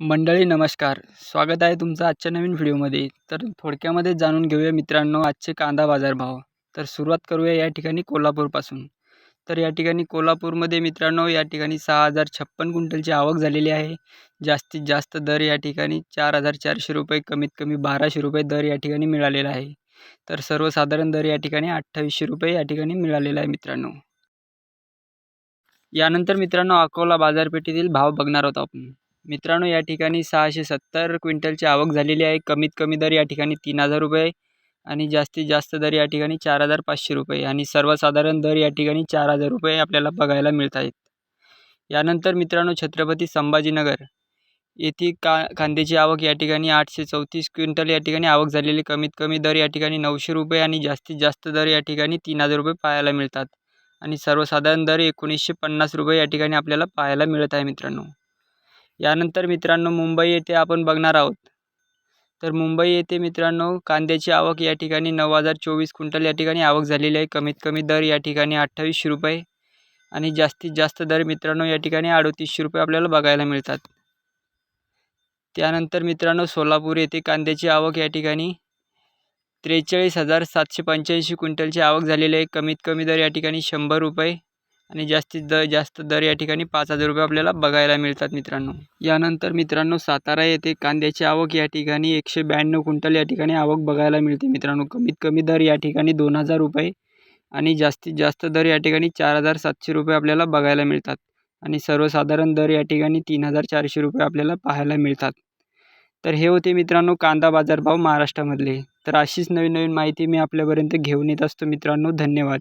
मंडळी नमस्कार. स्वागत आहे तुमचं आजच्या नवीन व्हिडिओमध्ये. तर थोडक्यामध्ये जाणून घेऊया मित्रांनो आजचे कांदा बाजारभाव. तर सुरुवात करूया या ठिकाणी कोल्हापूरपासून. तर या ठिकाणी कोल्हापूरमध्ये मित्रांनो या ठिकाणी सहा हजार छप्पन क्विंटलची आवक झालेली आहे. जास्तीत जास्त दर या ठिकाणी चार हजार चारशे रुपये कमीत कमी बाराशे रुपये दर या ठिकाणी मिळालेला आहे. तर सर्वसाधारण दर या ठिकाणी अठ्ठावीसशे रुपये या ठिकाणी मिळालेला आहे मित्रांनो. यानंतर मित्रांनो अकोला बाजारपेठेतील भाव बघणार आहोत आपण. मित्रांनो या ठिकाणी सहाशे सत्तर क्विंटलची आवक झालेली आहे. कमीत कमी दर या ठिकाणी तीन हजार रुपये आणि जास्तीत जास्त दर या ठिकाणी चार हजार पाचशे रुपये आणि सर्वसाधारण दर या ठिकाणी चार हजार रुपये आपल्याला बघायला मिळत आहेत. यानंतर मित्रांनो छत्रपती संभाजीनगर येथे का कांद्याची आवक या ठिकाणी आठशे चौतीस क्विंटल या ठिकाणी आवक झालेली. कमीत कमी दर या ठिकाणी नऊशे रुपये आणि जास्तीत जास्त दर या ठिकाणी तीन हजार रुपये पाहायला मिळतात. आणि सर्वसाधारण दर एकोणीसशे पन्नास रुपये या ठिकाणी आपल्याला पाहायला मिळत आहे मित्रांनो. यानंतर मित्रांनो मुंबई येथे आपण बघणार आहोत. तर मुंबई येथे मित्रांनो कांद्याची आवक या ठिकाणी नऊ हजार चोवीस क्विंटल या ठिकाणी आवक झालेली आहे. कमीत कमी दर या ठिकाणी अठ्ठावीसशे रुपये आणि जास्तीत जास्त दर मित्रांनो या ठिकाणी अडतीसशे रुपये आपल्याला बघायला मिळतात. त्यानंतर मित्रांनो सोलापूर येथे कांद्याची आवक या ठिकाणी त्रेचाळीस हजार सातशे पंच्याऐंशी क्विंटलची आवक झालेली आहे. कमीत कमी दर या ठिकाणी शंभर रुपये आणि जास्तीत द जास्त दर या ठिकाणी पाच हजार रुपये आपल्याला बघायला मिळतात मित्रांनो. यानंतर मित्रांनो सातारा येथे कांद्याची आवक या ठिकाणी एकशे ब्याण्णव क्विंटल या ठिकाणी आवक बघायला मिळते मित्रांनो. कमीत कमी दर या ठिकाणी दोन हजार रुपये आणि जास्तीत जास्त दर या ठिकाणी चार हजार सातशे रुपये आपल्याला बघायला मिळतात. आणि सर्वसाधारण दर या ठिकाणी तीन हजार चारशे रुपये आपल्याला पाहायला मिळतात. तर हे होते मित्रांनो कांदा बाजारभाव महाराष्ट्रामधले. तर अशीच नवीन नवीन माहिती मी आपल्यापर्यंत घेऊन येत असतो मित्रांनो. धन्यवाद.